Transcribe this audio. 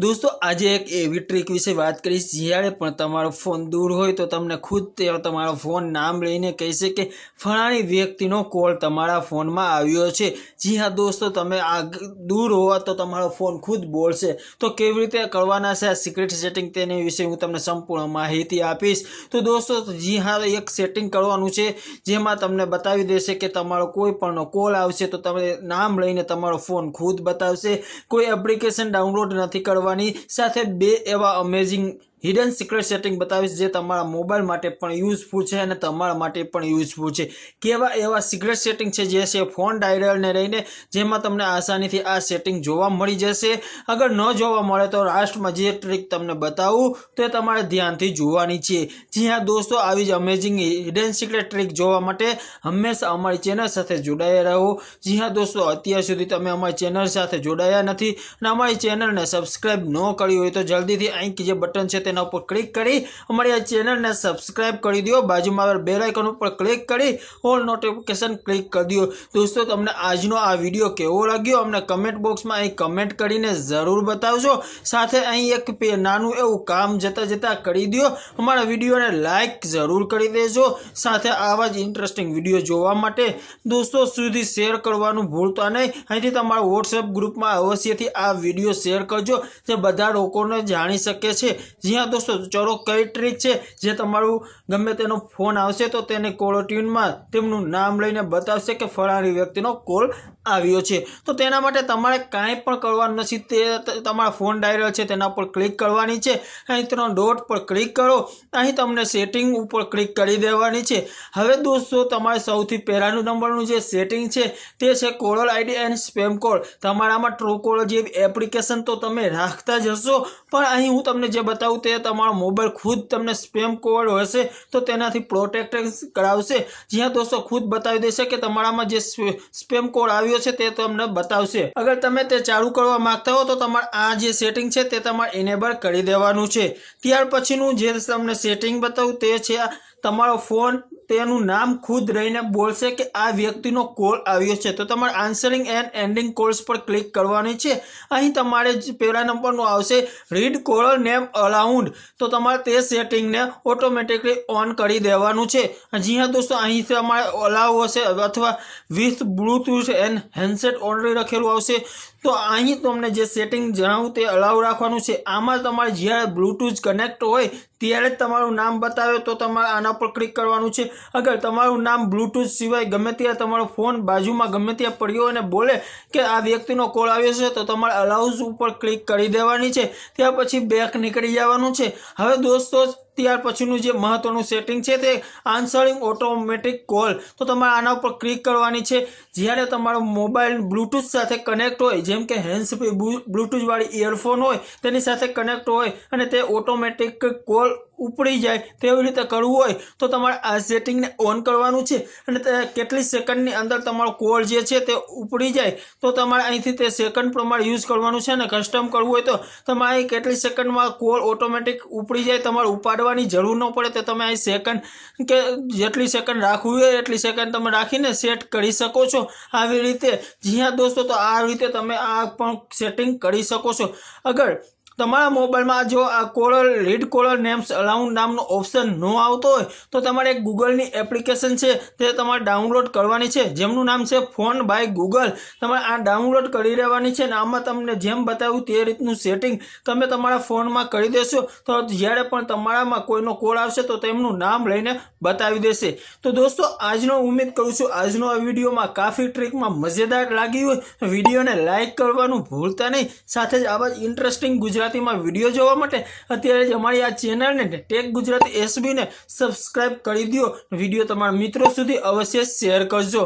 દોસ્તો, આજે એક એવી ટ્રીક વિશે વાત કરીશ, જ્યારે પણ તમારો ફોન દૂર હોય તો તમને ખુદ તે તમારો ફોન નામ લઈને કહેશે કે ફલાણી વ્યક્તિનો કોલ તમારા ફોનમાં આવ્યો છે. જી હા, દોસ્તો, તમે આ દૂર હોવા તો તમારો ફોન ખુદ બોલશે. તો કેવી રીતે કરવાના છે? આ સિક્રેટ સેટિંગ તેની વિશે હું તમને સંપૂર્ણ માહિતી આપીશ. તો દોસ્તો, જી હા, એક સેટિંગ કરવાનું છે, જેમાં તમને બતાવી દેશે કે તમારો કોઈ પણનો કોલ આવશે તો તમે નામ લઈને તમારો ફોન ખુદ બતાવશે. કોઈ એપ્લિકેશન ડાઉનલોડ નથી કરવાની સાથે બે એવા અમેઝિંગ હિડન સિક્રેટ સેટિંગ બતાવીશ જે તમારા મોબાઈલ માટે પણ યુઝફુલ છે અને તમારા માટે પણ યુઝફુલ છે. કેવા એવા સિક્રેટ સેટિંગ છે જે છે ફોન ડાયરલને રહીને જેમાં તમને આસાનીથી આ સેટિંગ જોવા મળી જશે. અગર ન જોવા મળે તો લાસ્ટમાં જે ટ્રીક તમને બતાવું તે તમારે ધ્યાનથી જોવાની છે. જી હા દોસ્તો, આવી જ અમેઝિંગ હિડન સિક્રેટ ટ્રીક જોવા માટે હંમેશા અમારી ચેનલ સાથે જોડાયા રહો. જી હા દોસ્તો, અત્યાર સુધી તમે અમારી ચેનલ સાથે જોડાયા નથી અને અમારી ચેનલને સબસ્ક્રાઇબ ન કરી હોય તો જલ્દીથી અહીં જે બટન છે તેના ઉપર ક્લિક કરી અમારી આ ચેનલને સબસ્ક્રાઇબ કરી દો. બાજુમાં આવેલ બેલ આઇકન ઉપર ક્લિક કરી ઓલ નોટિફિકેશન ક્લિક કરી દો. દોસ્તો, તમને આજનો આ વીડિયો કેવો લાગ્યો? અમને કમેન્ટ બોક્સમાં અહીં કમેન્ટ કરીને જરૂર બતાવજો. સાથે અહીં એક નાનું એવું કામ જતાં જતાં કરી દો. અમારા વિડીયોને લાઈક જરૂર કરી દેજો. સાથે આવા જ ઇન્ટરેસ્ટિંગ વીડિયો જોવા માટે દોસ્તો, સુધી શેર કરવાનું ભૂલતા નહીં. અહીંથી તમારા વોટ્સએપ ગ્રુપમાં અવશ્યથી આ વીડિયો શેર કરજો, જે બધા લોકોને જાણી શકે છે. જી હા દોસ્તો, ચોરો કઈ ટ્રીક છે જે તમારું ગમે તેનો ફોન આવશે તો તેને કોલર ટ્યુનમાં તેમનું નામ લઈને બતાવશે કે ફલાણી વ્યક્તિનો કોલ આવ્યો છે. તો તેના માટે તમારે કાંઈ પણ કરવાનું નથી. તે તમારા ફોન ડાયરલ છે, તેના પર ક્લિક કરવાની છે. અહીં ત્રણ ડોટ પર ક્લિક કરો. અહીં તમને સેટિંગ ઉપર ક્લિક કરી દેવાની છે. હવે દોસ્તો, તમારે સૌથી પહેલાંનું નંબરનું જે સેટિંગ છે, તે છે caller ID and spam call તમારામાં ટ્રુ કોલર જેવી એપ્લિકેશન તો તમે રાખતા જ હશો, પણ અહીં હું તમને જે બતાવું તે તમારો મોબાઈલ ખુદ તમને સ્પેમ કોલ હશે, તો તેનાથી પ્રોટેક્ટ કરાવશે. જ્યાં દોસ્તો ખુદ બતાવી દેશે કે તમારામાં જે સ્પેમ કોડ આવ્યો છે તે તમને બતાવશે. અગર તમે તે ચાલુ કરવા માંગતા હો તો તમારે આ જે સેટિંગ છે તે તમારે ઇનેબલ કરી દેવાનું છે. ત્યાર પછીનું જે તમને સેટિંગ બતાવું તે છે તમારો ફોન તેનું નામ ખુદ રહીને બોલશે કે આ વ્યક્તિનો કોલ આવ્યો છે. તો તમારે આન્સરિંગ એન્ડ એન્ડિંગ કોલ્સ પર ક્લિક કરવાની છે. અહીં તમારે જ પહેલા નંબરનું આવશે રીડ કોલર નેમ અલાઉન્ડ તો તમારે તે સેટિંગને ઓટોમેટિકલી ઓન કરી દેવાનું છે. જી હા દોસ્તો, અહીં તમારે અલાવ હશે અથવા વિથ બ્લૂટૂથ એન્ડ હેન્ડસેટ ઓનરી રખેલું આવશે. તો અહીં તમને જે સેટિંગ જણાવું તે અલાઉ રાખવાનું છે. આમાં તમારે જ્યારે બ્લૂટૂથ કનેક્ટ હોય ત્યારે જ તમારું નામ બતાવે તો તમારે આના પર ક્લિક કરવાનું છે. અગર તમારું નામ બ્લૂટૂથ સિવાય ગમે ત્યારે તમારો ફોન બાજુમાં ગમે ત્યાં પડ્યો અને બોલે કે આ વ્યક્તિનો કોલ આવ્યો છે, તો તમારે અલાઉઝ ઉપર ક્લિક કરી દેવાની છે. ત્યાર પછી બેક નીકળી જવાનું છે. હવે દોસ્તો ત્યાર પછીનું જે મહત્વનું સેટિંગ છે તે આન્સરિંગ ઓટોમેટિક કોલ તો તમારે આના ઉપર ક્લિક કરવાની છે. જ્યારે તમારો મોબાઈલ બ્લૂટૂથ સાથે કનેક્ટ હોય, જેમ કે હેન્ડ્સ બ્લૂટૂથ વાળી ઇયરફોન હોય, તેની સાથે કનેક્ટ હોય અને તે ઓટોમેટિક કોલ ઉપડી જાય તેવી રીતે કરવું હોય તો તમારે આ સેટિંગને ઓન કરવાનું છે અને કેટલી સેકન્ડની અંદર તમારો કોલ જે છે તે ઉપડી જાય તો તમારે અહીંથી તે સેકન્ડ પ્રમાણે યુઝ કરવાનું છે અને કસ્ટમ કરવું હોય તો તમારે અહીં કેટલી સેકન્ડમાં કોલ ઓટોમેટિક ઉપડી જાય તમારે ઉપાડવાની જરૂર ન પડે તો તમે અહીં સેકન્ડ કે જેટલી સેકન્ડ રાખવી હોય એટલી સેકન્ડ તમે રાખીને સેટ કરી શકો છો. આવી રીતે જી હા દોસ્તો તો આ રીતે તમે આ પણ સેટિંગ કરી શકો છો. અગર તમારા મોબાઈલમાં જો આ કોલર લીડ કોલર નેમ્સ અલાઉન્ડ નામનો ઓપ્શન ન આવતો હોય, તો તમારે એક ગૂગલની એપ્લિકેશન છે, તે તમારે ડાઉનલોડ કરવાની છે. જેમનું નામ છે ફોન બાય ગૂગલ. તમારે આ ડાઉનલોડ કરી લેવાની છે ને આમાં તમને જેમ બતાવ્યું તે રીતનું સેટિંગ તમે તમારા ફોનમાં કરી દેશો. તો જ્યારે પણ તમારામાં કોઈનો કોલ આવશે, તો તેમનું નામ લઈને બતાવી દેશે. તો દોસ્તો, આજનો ઉમ્મીદ કરું છું, આજનો આ વિડીયોમાં કાફી ટ્રીકમાં મજેદાર લાગી હોય વિડીયોને લાઇક કરવાનું ભૂલતા નહીં. સાથે જ આવા જ ઇન્ટરેસ્ટિંગ ગુજરાતીમાં વીડિયો જોવા માટે અત્યારે જ અમારી આ ચેનલને ટેક ગુજરાતી એસબીને સબસ્ક્રાઇબ કરી દો વીડિયો તમારા મિત્રો સુધી અવશ્ય શેર કરજો.